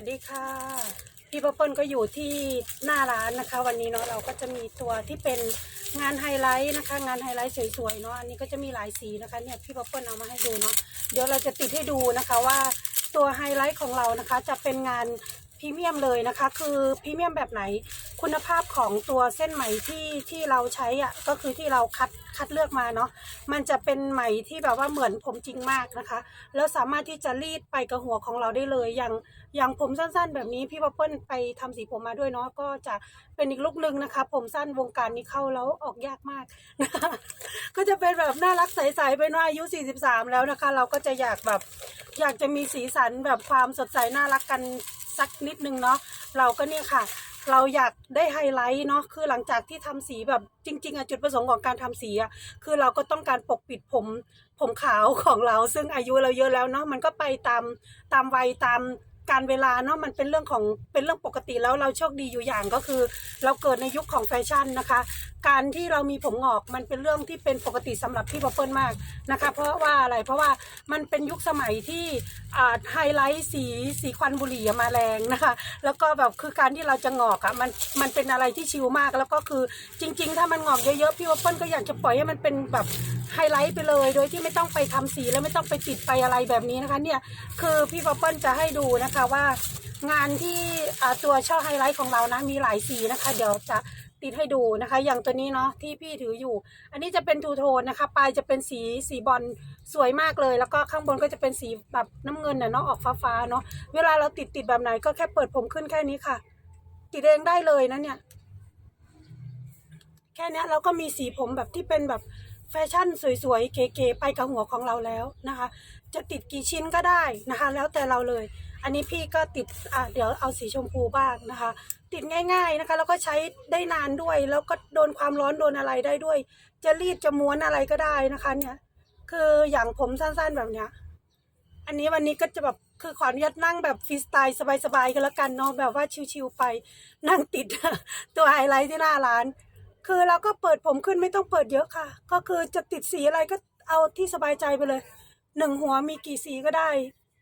วัสดีค่ะ พี่ป๊อปเปิลก็อยู่ที่หน้าร้านนะคะ วันนี้เนาะเราก็จะมีตัวที่เป็นงานไฮไลท์นะคะ งานไฮไลท์สวยๆเนาะอันนี้ก็จะมีหลายสีนะคะเนี่ยพี่ป๊อปเปิลเอามาให้ดูเนาะเดี๋ยวเราจะติดให้ดูนะคะว่าตัวไฮไลท์ของเรานะคะ จะเป็นงาน พรีเมียมเลยนะคะ คือพรีเมียมแบบไหนคุณภาพของตัวเส้นไหมที่ที่เราใช้อะก็คือที่เราคัดคัดเลือกมาเนาะมันจะเป็นไหมที่แบบว่าเหมือนผมจริงมากนะคะ แล้วสามารถที่จะรีดไปกับหัวของเราได้เลย อย่างอย่างผมสั้นๆ แบบนี้พี่ปัปเปิ้ลไปทำสีผมมาด้วยเนาะก็จะเป็นอีกลุกนึงนะคะ ผมสั้นวงการนี้เข้าแล้วออกยากมากนะคะก็จะเป็นแบบน่ารักใสๆไปเนาะอายุ 43 แล้วนะคะ เราก็จะอยากแบบอยากจะมีสีสันแบบความสดใสน่ารักกัน สักนิดนึงเนาะเราก็เนี่ยค่ะ เราอยากได้ไฮไลท์เนาะคือหลังจากที่ทำสีแบบจริง ๆอะจุดประสงค์ของการทำสีอะคือเราก็ต้องการปกปิดผมผมขาวของเราซึ่งอายุเราเยอะแล้วเนาะมันก็ไปตามตามวัยตาม การเวลาเนาะมันเป็นเรื่องของเป็นเรื่องปกติแล้วเราโชคดีอยู่อย่างก็คือ เราเกิดในยุคของแฟชั่นนะคะ การที่เรามีผมงอกมันเป็นเรื่องที่เป็นปกติสำหรับพี่ป๊อปเปิลมากนะคะ เพราะว่าอะไรเพราะว่ามันเป็นยุคสมัยที่ไฮไลท์สีสีควันบุหรี่มาแรงนะคะ แล้วก็แบบคือการที่เราจะงอกอะมันมันเป็นอะไรที่ชิลมากแล้วก็คือจริง ๆ ถ้ามันงอกเยอะๆพี่ป๊อปเปิลก็อยากจะปล่อยให้มันเป็นแบบ ไฮไลท์ไปเลย โดยที่ไม่ต้องไปทำสีแล้วไม่ต้องไปติดไปอะไรแบบนี้นะคะ เนี่ยคือพี่ป๊อปเปิลจะให้ดูนะคะว่างานที่ตัวช่อไฮไลท์ของเรานะมีหลายสีนะคะ เดี๋ยวจะติดให้ดูนะคะ อย่างตัวนี้เนาะที่พี่ถืออยู่ อันนี้จะเป็นทูโทนนะคะ ปลายจะเป็นสีสีบอลสวยมากเลย แล้วก็ข้างบนก็จะเป็นสีแบบน้ำเงินเนาะออกฟ้าๆเนาะเวลาเราติดติดแบบไหนก็แค่เปิดผมขึ้นแค่นี้ค่ะ ติดเองได้เลยนะเนี่ย แค่นี้เราก็มีสีผมแบบที่เป็นแบบ แฟชั่นสวยๆ เก๋ๆไปกับหัวของเราแล้วนะคะ จะติดกี่ชิ้นก็ได้นะคะ แล้วแต่เราเลย อันนี้พี่ก็ติดอะเดี๋ยวเอาสีชมพูบ้างนะคะ ติดง่ายๆนะคะ แล้วก็ใช้ได้นานด้วย แล้วก็โดนความร้อนโดนอะไรได้ด้วย จะรีดจะม้วนอะไรก็ได้นะคะเนี่ยคืออย่างผมสั้นๆแบบเนี้ยอันนี้วันนี้ก็จะแบบคือขออนุญาตนั่งแบบฟรีสไตล์สบายๆกันแล้วกันเนาะแบบว่าชิวๆไปนั่งติดตัวไฮไลท์ที่หน้าร้าน คือเราก็เปิดผมขึ้นไม่ต้องเปิดเยอะค่ะ ก็คือจะติดสีอะไรก็เอาที่สบายใจไปเลยหนึ่งหัวมีกี่สีก็ได้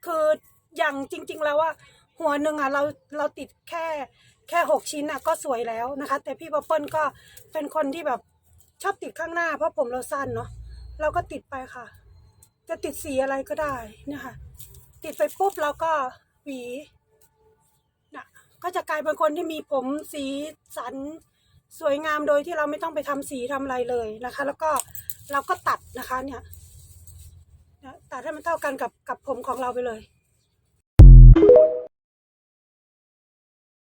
คืออย่างจริง ๆ แล้วว่าหัวหนึ่งอะเราเราติดแค่แค่หกชิ้นอะก็สวยแล้วนะคะ แต่พี่ป๊อปเปิลก็เป็นคนที่แบบชอบติดข้างหน้า เพราะผมเราสั้นเนาะเราก็ติดไปค่ะ จะติดสีอะไรก็ได้นี่ค่ะติดไปปุ๊บเราก็หวีนะก็จะกลายเป็นคนที่มีผมสีสัน สวยงามโดยที่เราไม่ต้องไปทำสีทำอะไรเลยนะคะ แล้วก็เราก็ตัดนะคะเนี่ยตัดให้มันเท่ากันกับกับผมของเราไปเลย